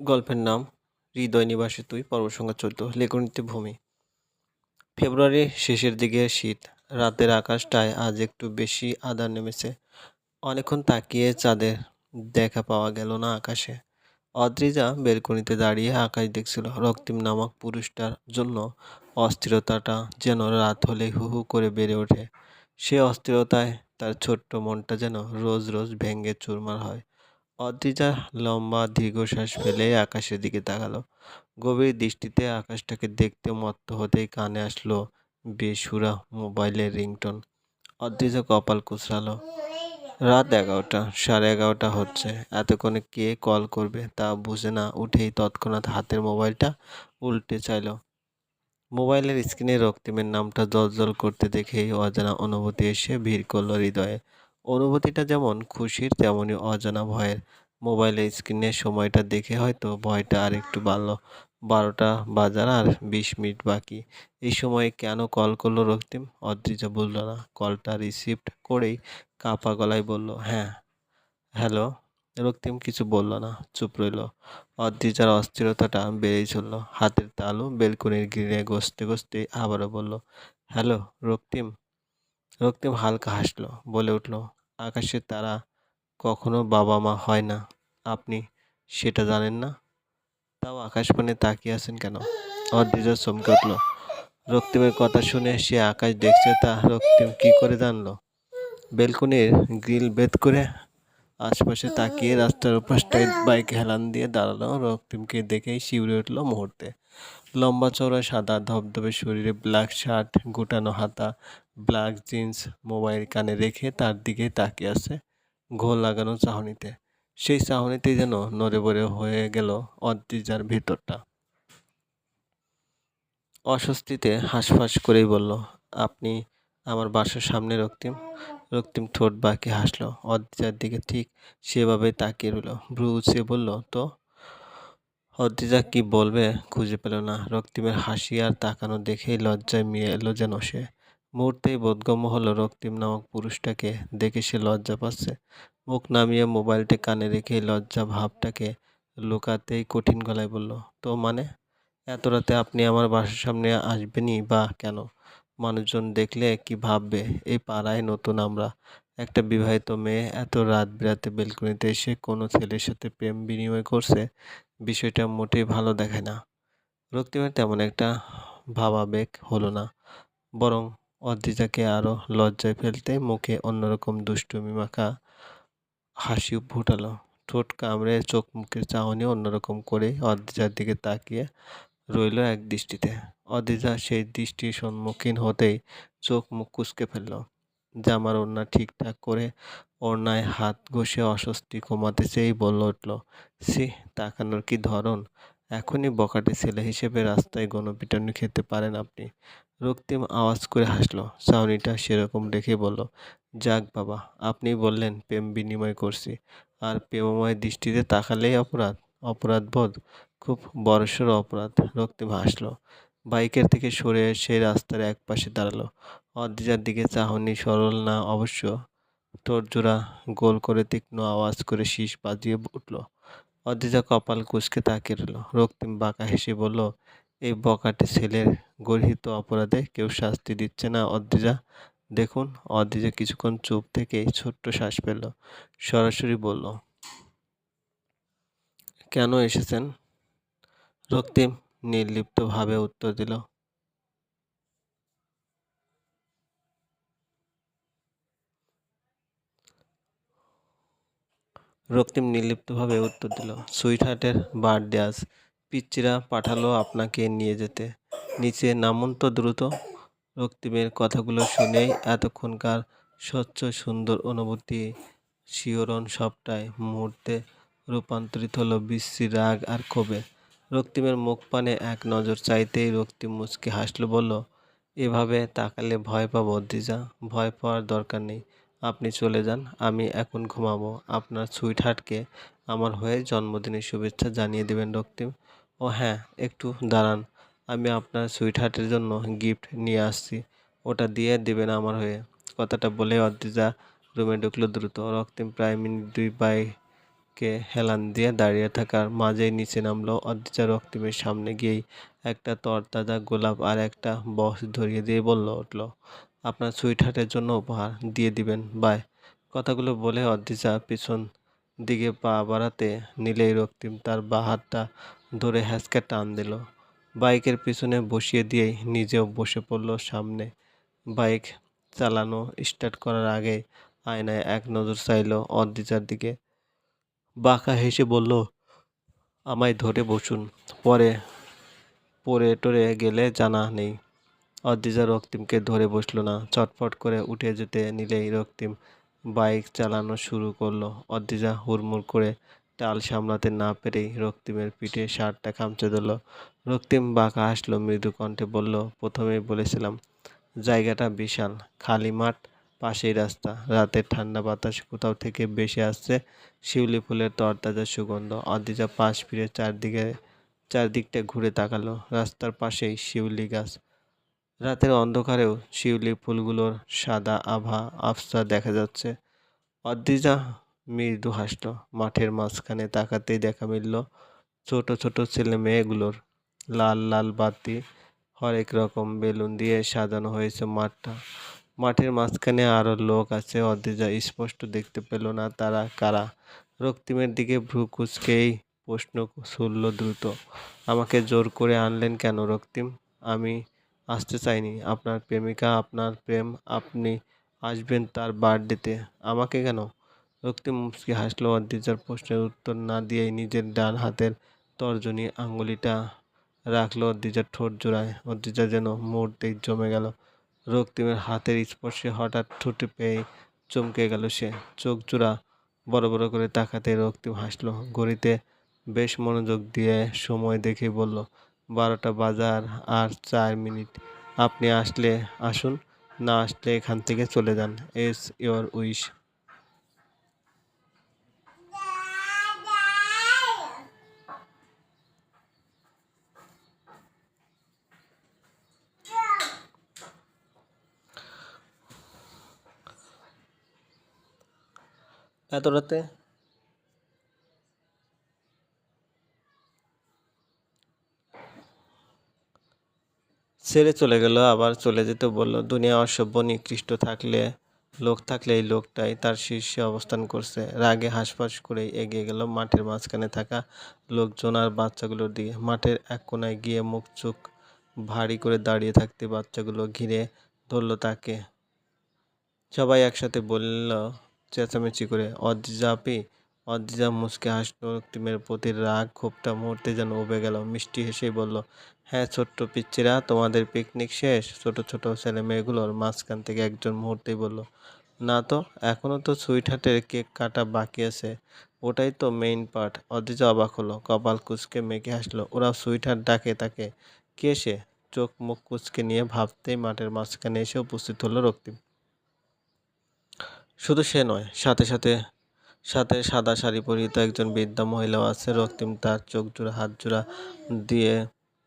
গল্পের নাম হৃদয় নিবাসে তুই পর্ব সংখ্যা চোদ্দ, লেখনীতে ভূমি। ফেব্রুয়ারির শেষের দিকে শীত, রাতের আকাশটায় আজ একটু বেশি আধার নেমেছে। অনেকক্ষণ তাকিয়ে চাঁদের দেখা পাওয়া গেল না আকাশে। অদ্রিজা বেলকনিতে দাঁড়িয়ে আকাশ দেখছিল, রক্তিম নামক পুরুষটার জন্য অস্থিরতাটা যেন রাত হলে হু হু করে বেড়ে ওঠে। সে অস্থিরতায় তার ছোট্ট মনটা যেন রোজ রোজ ভেঙে চুরমার হয়। অদ্রিজা লম্বা দীর্ঘশ্বাস ফেলে আকাশের দিকে তাকালো। গভীর দৃষ্টিতে আকাশটাকে দেখতে মত্ত হতেই কানে আসলো বেসুরা মোবাইলের রিংটোন। অদ্রিজা কপাল কুচরালো রাত এগারোটা, সাড়ে এগারোটা হচ্ছে। এতক্ষণে কে কল করবে তা বুঝে না উঠেই তৎক্ষণাৎ হাতের মোবাইলটা উল্টে চাইল। মোবাইলের স্ক্রিনে রক্তিমের নামটা জল করতে দেখেই অজানা অনুভূতি এসে ভিড় করল হৃদয়ে। অনুভূতিটা যেমন খুশির তেমনই অজানা ভয়ের। মোবাইলের স্ক্রিনের সময়টা দেখে হয়তো ভয়টা আর একটু বাড়লো। বারোটা বাজার আর বিশ মিনিট বাকি। এই সময়ে কেন কল করল রক্তিম? অদ্রিজা বলল, না, কলটা রিসিভড করেই কাপা গলায় বলল হ্যাঁ হ্যালো? রক্তিম কিছু বলল না, চুপ রইল। অদ্রিজার অস্থিরতাটা বেড়েই চলল। হাতের তালু বেলকনির গিরে গসতে গসতে আবারও বলল, হ্যালো, রক্তিম? রক্তিম হালকা হাসলো, বলে উঠল আকাশের তারা কখনো বাবা মা হয় না। আপনি সেটা জানেন না? তাও আকাশপানে তাকিয়ে আছেন কেন? অদ্রিজা চমকে উঠল। রক্তিমের কথা শুনে সে আকাশ দেখছে, তা রক্তিম কি করে জানলো? বেলকনির গ্রিল বেদ করে আশপাশে তাকিয়ে রাস্তার ওপাশটায় বাইক হেলান দিয়ে দাঁড়াল। রক্তিমকে দেখেই শিউরে উঠল মুহূর্তে। লম্বা চওড়া, সাদা ধবধবে শরীরে ব্ল্যাক শার্ট গোটানো হাতা ব্ল্যাক জিন্স মোবাইল কানে রেখে তার দিকে তাকিয়ে আছে ঘোল লাগানো চাহনিতে। সেই চাহনিতেই যেন নড়ে বড়ে হয়ে গেল অদ্রিজার ভেতরটা। অস্বস্তিতে হাঁসফাঁস করেই বলল, আপনি আমার বাসার সামনে রক্তিম। রক্তিম ঠোঁট বাঁকে হাসলো। অদ্রিজার দিকে ঠিক সেভাবে তাকিয়ে রইল। ভ্রু উঁচিয়ে বলল, তো? অদ্রিজা কি বলবে খুঁজে পেল না। রক্তিমের হাসি আর তাকানো দেখেই লজ্জায় মিয়ে এলো যেন সে। মুহূর্তেই বোধগম্য হলো রক্তিম নামক পুরুষটাকে। দেখে সে লজ্জা পাচ্ছে। মুখ নামিয়ে মোবাইলটা কানে রেখে লজ্জা ভাবটাকে লুকাতেই কঠিন গলায় বলল, তো মানে? এত রাতে আপনি আমার বাসার সামনে আসবেনই বা কেন? মানুষজন দেখলে কি ভাববে? এই পাড়ায় নতুন আমরা। একটা বিবাহিত মেয়ে এত রাত বিরাতে বেলকনিতে এসে কোনো ছেলের সাথে প্রেম বিনিময় করছে, বিষয়টা মোটেই ভালো দেখায় না। রক্তিমের তেমন একটা ভাবাবেগ হলো না, বরং অদ্রিজাকে আরও লজ্জায় ফেলতে মুখে অন্যরকম দুষ্টুমি মাখা হাসি ফুটালো। ঠোঁট কামড়ে চোখ মুখের চাহনি অন্যরকম করে অদ্রিজার দিকে তাকিয়ে রইল এক দৃষ্টিতে। অদ্রিজা সেই দৃষ্টির সম্মুখীন হতেই চোখ মুখ কুচকে ফেলল। জামার ওড়না ঠিকঠাক করে ওড়নায় হাত ঘষে অস্বস্তি কমাতে চেয়েই বলে উঠল সি তাকানোর কি ধরন? এখনই বকাটে ছেলে হিসেবে রাস্তায় গণপিটানি খেতে পারেন আপনি। রক্তিম আওয়াজ করে হাসলো। চাউনিটা সেরকম রেখে বলল, যাক বাবা আপনি বললেন প্রেম বিনিময় করছি। আর প্রেমময় দৃষ্টিতে তাকালেই অপরাধ অপরাধ বোধ, খুব বড়সড় অপরাধ। রক্তিম হাসলো। বাইকের থেকে সরে এসে রাস্তার এক পাশে দাঁড়াল। অদ্রিজার দিকে চাহনি সরল না, অবশ্য জোড়া গোল করে তীক্ষ্ণ আওয়াজ করে শীষ বাজিয়ে উঠল। অদ্রিজা কপাল কুচকে তাকিয়ে রইল। রক্তিম বাঁকা হেসে বলল, এই বকাটে ছেলের গর্হিত অপরাধে কেউ শাস্তি দিচ্ছে না অদ্রিজা। দেখুন, অদ্রিজা কিছুক্ষণ চুপ থেকে ছোট্ট শ্বাস পেল সরাসরি বলল, কেন এসেছেন? রক্তিম নির্লিপ্তভাবে উত্তর দিল রক্তিম নির্লিপ্তভাবে উত্তর দিল, সুইটহার্টের বার্থডে আজ। পিচ্চিরা পাঠালো আপনাকে নিয়ে যেতে। নিচে নামুন তো দ্রুত। রক্তিমের কথাগুলো শুনেই এতক্ষণকার স্বচ্ছ সুন্দর অনুভূতি শিওরণ সবটাই মুহূর্তে রূপান্তরিত হলো বিশ্রী রাগ আর ক্ষোভে। রক্তিমের মুখ পানে এক নজর চাইতেই রক্তিম মুচকে হাসলো, বলল, এভাবে তাকালে ভয় পাবো দিজা ভয় পাওয়ার দরকার নেই। আপনি চলে যান, আমি এখন ঘুমাবো। আপনার সুইটহার্টকে আমার হয়ে জন্মদিনের শুভেচ্ছা জানিয়ে দেবেন রক্তিম ও হ্যাঁ একটু দাঁড়ান, আমি আপনার সুইটহার্টের জন্য গিফট নিয়ে আসছি। ওটা দিয়ে দেবেন আমার হয়ে। কথাটা বলে অদ্রিজা রুমে ঢুকলো দ্রুত। রক্তিম প্রায় মিনিট দুই পায়ে কে হেলান দিয়ে দাঁড়িয়ে থাকার মাঝেই নিচে নামলো অদ্রিজা রক্তিমের সামনে গিয়েই। একটা তরতাজা গোলাপ আর একটা বক্স ধরিয়ে দিয়ে বলল, উঠল। আপনার সুইটহার্টের জন্য উপহার দিয়ে দিবেন। বাই কথাগুলো বলে অদ্রিজা পিছন দিকে পা বাড়াতে নিলেই রক্তিম তার বা হাতটা ধরে হ্যাঁচকা টান দিল। বাইকের পিছনে বসিয়ে দিয়েই নিজেও বসে পড়ল সামনে। বাইক চালানো স্টার্ট করার আগে আয়নায় এক নজর চাইল অদ্রিজার দিকে। বাঁকা হেসে বলল, আমায় ধরে বসুন। পরে পরে টরে গেলে জানা নেই। অদ্রিজা রক্তিমকে ধরে বসল না। চটফট করে উঠে যেতে নিলেই রক্তিম বাইক চালানো শুরু করল। অদ্রিজা হুড়মুড় করে টাল সামলাতে না পেরেই রক্তিমের পিঠে শার্টটা খামচে দিল রক্তিম বাঁকা হাসলো, মৃদু কণ্ঠে বলল, প্রথমেই বলেছিলাম, জায়গাটা বিশাল, খালি মাঠ, পাশেই রাস্তা। রাতের ঠান্ডা বাতাস কোথাও থেকে বেশি আসছে, শিউলি ফুলের তরতাজা সুগন্ধ। অদ্রিজা পাশ ফিরে চারদিকে, চারদিকটা ঘুরে তাকালো। রাস্তার পাশেই শিউলি গাছ। রাতের অন্ধকারেও শিউলি ফুলগুলোর সাদা আভা আফসা দেখা যাচ্ছে। অদ্রিজা মৃদু হাসল। মাঠের মাঝখানে তাকাতেই দেখা মিলল ছোট ছোট ছেলে মেয়েগুলোর লাল লাল বাতি। হরেক রকম বেলুন দিয়ে সাজানো হয়েছে মাঠটা। মাঠের মাঝখানে আরও লোক আছে। অদ্রিজা স্পষ্ট দেখতে পেল না তারা কারা। রক্তিমের দিকে ভ্রু কুচকেই প্রশ্ন ছুড়ল দ্রুত। আমাকে জোর করে আনলেন কেন রক্তিম? আমি আসতে চাইনি। আপনার প্রেমিকা, আপনার প্রেম, আপনি আসবেন তার বার্থডেতে। আমাকে কেন? রক্তিম মুচকি হাসলো অদ্রিজার প্রশ্নের উত্তর না দিয়েই নিজের ডান হাতের তর্জনী আঙ্গুলিটা রাখল অদ্রিজার ঠোঁট জোড়ায়। অদ্রিজা যেন মুহূর্তেই জমে গেল। রক্তিমের হাতের স্পর্শে হঠাৎ ঠোঁটে পেয়ে চমকে গেল সে। চোখ জোড়া বড় বড় করে তাকাতে রক্তিম হাসলো। ঘড়িতে বেশ মনোযোগ দিয়ে সময় দেখে বলল বারোটা বাজার আর চার মিনিট। আপনি আসলে আসুন, না আসলে এখান থেকে চলে যান। এস ইয়োর উইশ এত রাতে ছেড়ে চলে গেল, আবার চলে যেতে বলল, দুনিয়া অসভ্য, নিকৃষ্ট থাকলে, লোক থাকলে এই লোকটাই তার শীর্ষে অবস্থান করছে। রাগে হাঁসফাঁস করে এগিয়ে গেল মাঠের মাঝখানে থাকা লোকজন আর বাচ্চাগুলোর দিকে। মাঠের এক কোনায় গিয়ে মুখ চোখ ভারী করে দাঁড়িয়ে থাকতে বাচ্চাগুলো ঘিরে ধরল তাকে। সবাই একসাথে বলল, চেঁচামেচি করে অদ্রিজা আপি অদ্রিজা মুচকে হাসলো রক্তিমের প্রতি রাগ ক্ষোভটা মুহূর্তে যেন উবে গেল। মিষ্টি হেসেই বলল হ্যাঁ ছোট্ট পিচ্চিরা, তোমাদের পিকনিক শেষ? ছোট ছোট ছেলে মেয়েগুলোর মাঝখান থেকে একজন মুহূর্তেই বলল, না তো এখনও তো সুইটহার্টের কেক কাটা বাকি আছে। ওটাই তো মেইন পার্ট অদ্রিজা অবাক হলো, কপাল কুচকে মেঘে হাসলো ওরা সুইটহার্ট ডাকে তাকে। কে সে? চোখ মুখ কুচকে নিয়ে ভাবতেই মাঠের মাঝখানে এসে উপস্থিত হলো রক্তিম। শুধু সে নয়, সাথে সাথে সাথে সাদা শাড়ি পরিহিত একজন বৃদ্ধা মহিলাও আছে। রক্তিম তার চোখ জোড়া, হাত জোড়া দিয়ে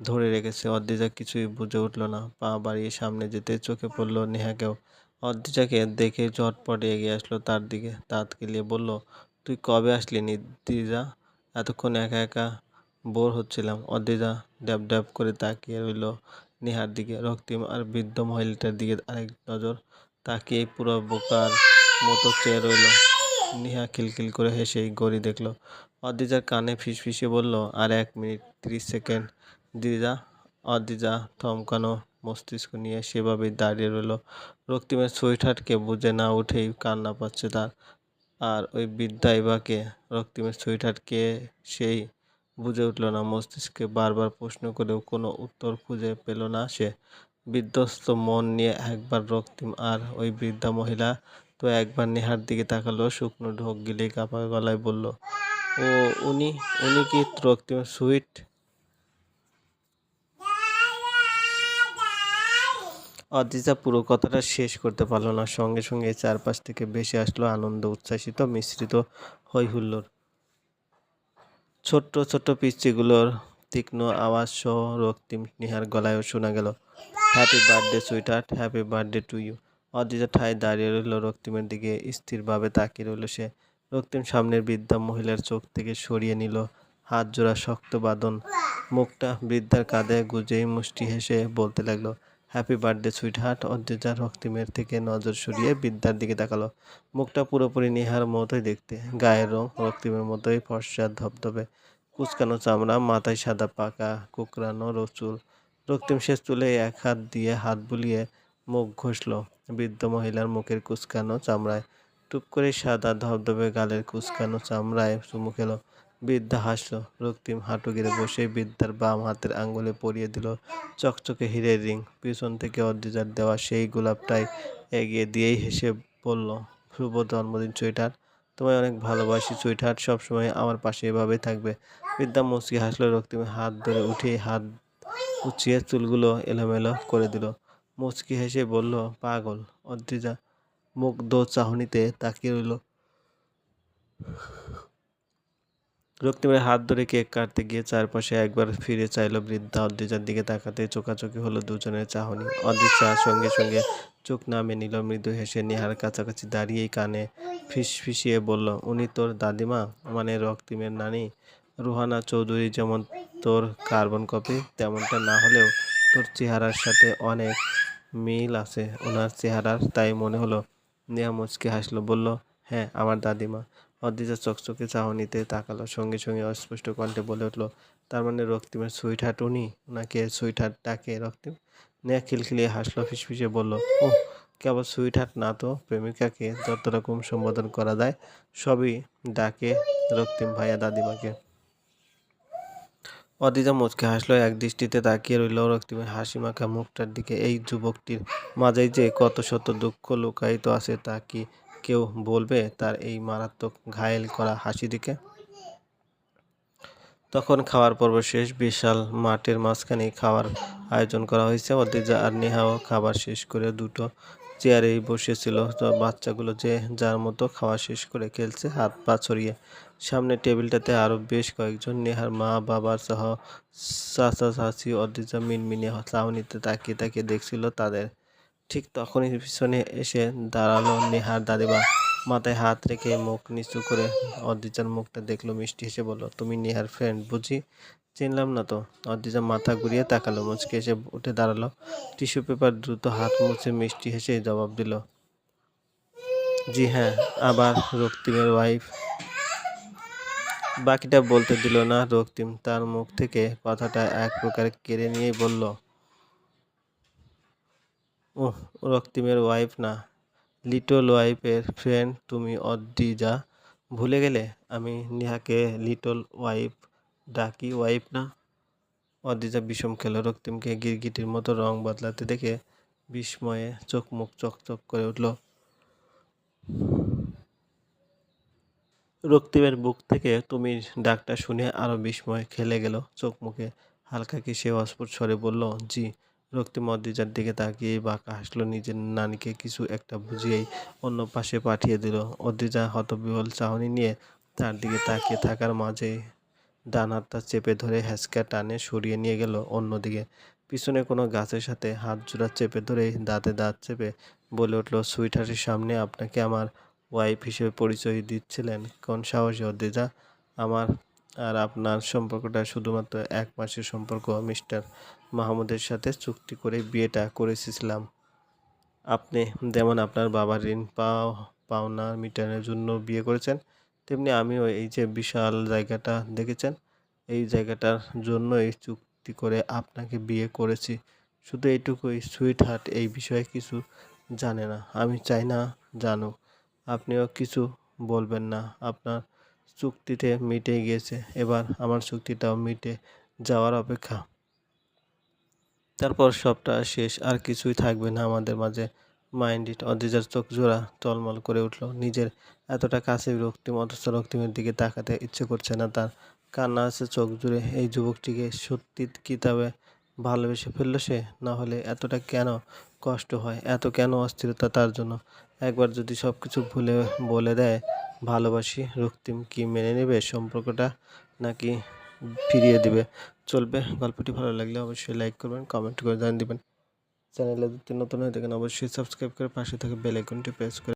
ধরে রেখেছে। অদ্রিজা কিছুই বুঝে উঠল না। পা বাড়িয়ে সামনে যেতে চোখে পড়ল নেহাকেও। অদ্রিজাকে দেখে ঝটপট এগিয়ে আসলো তার দিকে। দাঁত কেলিয়ে বলল, তুই কবে আসলি নিদ্রিজা? এতক্ষণ একা একা বোর হচ্ছিলাম। অদ্রিজা ড্যাব ড্যাব করে তাকিয়ে রইল নেহার দিকে। রক্তিম আর বৃদ্ধ মহিলাটার দিকে আরেক নজর তাকিয়ে পুরো বোকার মতো চেয়ে রইল। নিহা খিলখিল করে হেসেই গড়ি দেখল। অদ্রিজার কানে ফিসফিসে বলল, আর এক মিনিট, তিরিশ সেকেন্ড। দিজা অদ্রিজা, থমকানো মস্তিষ্ক নিয়ে সেভাবেই দাঁড়িয়ে রইল। রক্তিমের সুইটহার্টকে বুঝে না উঠেই কান্না পাচ্ছে তার। আর ওই বৃদ্ধা এবাকে রক্তিমের সুইটহার্টকে সেই বুঝে উঠল না। মস্তিষ্কে বারবার প্রশ্ন করেও কোনো উত্তর খুঁজে পেল না সে। বিধ্বস্ত মন নিয়ে একবার রক্তিম আর ওই বৃদ্ধা মহিলা তো একবার নেহার দিকে তাকালো, শুকনো ঢোক গিলে কাপা গলায় বলল, ও, উনি উনি কি রক্তিমের সুইট? অদ্রিজা পুরো কথাটা শেষ করতে পারল না। সঙ্গে সঙ্গে চারপাশ থেকে ভেসে আসলো আনন্দ, উচ্ছ্বাসিত, মিশ্রিত হই হুল্লোড় ছোট্ট ছোট্ট পিচ্চিগুলোর তীক্ষ্ণ আওয়াজ সহ রক্তিম নিহার গলায়ও শোনা গেল happy birthday sweetheart happy birthday to you Adrija ঠায় দাঁড়িয়ে রইল রক্তিমের দিকে। স্থিরভাবে তাকিয়ে রইল সে। রক্তিম সামনের বৃদ্ধা মহিলার চোখ থেকে সরিয়ে নিল। হাত জোড়া শক্ত বাঁধন। মুখটা বৃদ্ধার কাঁধে গুজেই মুষ্টি হেসে বলতে লাগল happy birthday sweetheart Adrija রক্তিমের থেকে নজর সরিয়ে বৃদ্ধার দিকে তাকালো। মুখটা পুরোপুরি নিহার মতোই দেখতে। গায়ের রং রক্তিমের মতোই ফর্সা, ধবধবে। কুচকানো চামড়া, মাথায় সাদা পাকা কুকরানো রচুল রক্তিম শেষ তুলে এক হাত দিয়ে হাত বুলিয়ে মুখ ঘষল। বৃদ্ধ মহিলার মুখের কুচকানো চামড়ায় টুপ করে সাদা ধবধবে গালের কুচকানো চামড়ায় চুমু খেলো। বৃদ্ধা হাসলো। রক্তিম হাঁটু গিরে বসে বৃদ্ধার বাম হাতের আঙ্গুলে পরিয়ে দিল চকচকে হীরের রিং। পিছন থেকে অদ্রিজার দেওয়া সেই গোলাপটাই এগিয়ে দিয়েই হেসে বলল, শুভ জন্মদিন চুইটার তোমায় অনেক ভালোবাসি চুইটার সবসময় আমার পাশে এভাবেই থাকবে। বৃদ্ধা মুচকি হাসলো। রক্তিমের হাত ধরে উঠে হাত উঁচিয়ে চুলগুলো এলোমেলো করে দিল। মুচকি হেসে বলল, পাগল, অদ্রিজা, মুখ দো চাহনিতে তাকিয়ে রইল। রক্তিমের হাত ধরে কেক কাটতে গিয়ে চারপাশে একবার ফিরে চাইলো বৃদ্ধা। অদ্রিজার দিকে তাকাতে চোখাচোখি হলো দুজনের চাহনি। অদ্রিজা সঙ্গে সঙ্গে চোখ নামে নিল, মৃদু হেসে নেহার কাছাকাছি দাঁড়িয়েই কানে ফিসফিসিয়ে বলল, উনি তোর দাদিমা? মানে রক্তিমের নানি? রুহানা চৌধুরী যেমন তোর কার্বন কপি, তেমনটা না হলেও তোর চেহারার সাথে অনেক মিল আছে ওনার চেহারার, তাই মনে হলো নেহা মুচকে হাসলো, বলল হ্যাঁ আমার দাদিমা। অদ্রিজা চকচকে চাহনিতে তাকালো, সঙ্গে সঙ্গে অস্পষ্ট কণ্ঠে বলে উঠল, তার মানে রক্তিমের সুইট হার্ট উনি? ওনাকে সুইট হার্ট ডাকে রক্তিম? নেয়া খিলখিলিয়ে হাসলো ফিসফিসে বলল ও কেবল সুইট হার্ট না তো? প্রেমিকাকে যত রকম সম্বোধন করা যায়, সবই ডাকে রক্তিম ভাইয়া দাদিমাকে। অদিজা মুচকে হাসলো, এক দৃষ্টিতে তাকিয়ে রইল রক্তিমের হাসি মাখা মুখটার দিকে। এই যুবকটির মাঝেই যে কত শত দুঃখ লুকায়িত আছে তা কি কেউ বলবে তার এই মারাত্মক ঘায়েল করা হাসি দিকে? তখন খাওয়ার পর্ব শেষ, বিশাল মাঠের মাঝখানে খাওয়ার আয়োজন করা হয়েছে। অদ্রিজা আর নেহাও খাবার শেষ করে দুটো চেয়ারেই বসেছিল। তো বাচ্চাগুলো যে যার মতো খাওয়া শেষ করে খেলছে, হাত পা ছড়িয়ে। সামনে টেবিলটাতে আরও বেশ কয়েকজন নেহার মা, বাবার সহ চাচা, চাচি অদ্রিজা মিনমিনে, চাউনিতে তাকিয়ে তাকিয়ে দেখছিল তাদের ঠিক তখনই পিছনে এসে দাঁড়াল নেহার দাদিমা। মাথায় হাত রেখে মুখ নিচু করে অদ্রিজার মুখটা দেখল, মিষ্টি হেসে বলল, তুমি নেহার ফ্রেন্ড বুঝি? চিনলাম না তো। অদ্রিজা মাথা ঘুরিয়ে তাকালো, মুচকে এসে উঠে দাঁড়াল। টিস্যু পেপার দ্রুত হাত মুছে মিষ্টি হেসে জবাব দিল, জি হ্যাঁ আবার রক্তিমের ওয়াইফ বাকিটা বলতে দিল না রক্তিম। তার মুখ থেকে কথাটা এক প্রকার কেড়ে নিয়েই বলল ও রক্তিমের ওয়াইফ না। লিটল ওয়াইফের ফ্রেন্ড তুমি অদ্রিজা ভুলে গেলে আমি নেহাকে লিটল ওয়াইফ ডাকি। ওয়াইফ না? অদ্রিজা বিষম খেলো রক্তিমকে গিরগিটির মতো রং বদলাতে দেখে বিস্ময়ে চোখ মুখ চকচক করে উঠল। রক্তিমের বুক থেকে তুমি ডাকটা শুনে আরও বিস্ময় খেলে গেল। চোখ মুখে হালকা কি সে অস্ফুট স্বরে বলল, জি রক্তিম অদ্রিজার দিকে তাকিয়ে বাঁকা হাসলো নিজের নানিকে কিছু একটা বুঝিয়েই অন্য পাশে পাঠিয়ে দিল। অদ্রিজা হতবিহল চাহনি নিয়ে তার দিকে তাকিয়ে থাকার মাঝে ডান হাতটা চেপে ধরে হ্যাঁচকা টানে সরিয়ে নিয়ে গেল অন্যদিকে। পিছনে কোনো গাছের সাথে হাত জোড়া চেপে ধরে দাঁতে দাঁত চেপে বলে উঠল, সুইটহার্টের সামনে আপনাকে আমার ওয়াইফ হিসেবে পরিচয় দিচ্ছিলেন। কোন সাহসী অদ্রিজা? আমার আর আপনার সম্পর্কটা শুধুমাত্র এক মাসের সম্পর্ক, মিস্টার মাহমুদের সাথে চুক্তি করে বিয়েটা করেছিলাম। আপনি যেমন আপনার বাবার ঋণ পাও, পাওনা মিটানোর জন্য বিয়ে করেছেন, তেমনি আমিও এই যে বিশাল জায়গাটা দেখেছেন, এই জায়গাটার জন্য এই চুক্তি করে আপনাকে বিয়ে করেছি। শুধু এইটুকুই সুইট হার্ট এই বিষয়ে কিছু জানে না। আমি চাই না জানুক। আপনিও কিছু বলবেন না। আপনার চুক্তিতে মিটে গিয়েছে। এবার আমার চুক্তিটাও মিটে যাওয়ার অপেক্ষা। তারপর সবটা শেষ, আর কিছুই থাকবে না আমাদের মাঝে। মাইন্ড ইট চোখ জোড়া টলমল করে উঠল। নিজের এতটা কাছে রক্তিম, অথচ রক্তিমের দিকে তাকাতে ইচ্ছে করছে না তার। কান্না আছে চোখ জুড়ে, এই যুবকটিকে সত্যি কি তবে ভালোবেসে ফেলল সে? না হলে এতটা কেন কষ্ট হয়? এত কেন অস্থিরতা তার জন্য? একবার যদি সব কিছু ভুলে বলে দেয়, ভালোবাসি রক্তিম কি মেনে নেবে সম্পর্কটা নাকি ফিরিয়ে দিবে? চলবে। গল্পটি ভালো লাগলে অবশ্যই লাইক করবেন কমেন্ট করে জানিয়ে দেবেন। চ্যানেলে যদি নতুন হয়ে থাকেন, অবশ্যই সাবস্ক্রাইব করে পাশে থেকে বেল আইকনটি প্রেস করে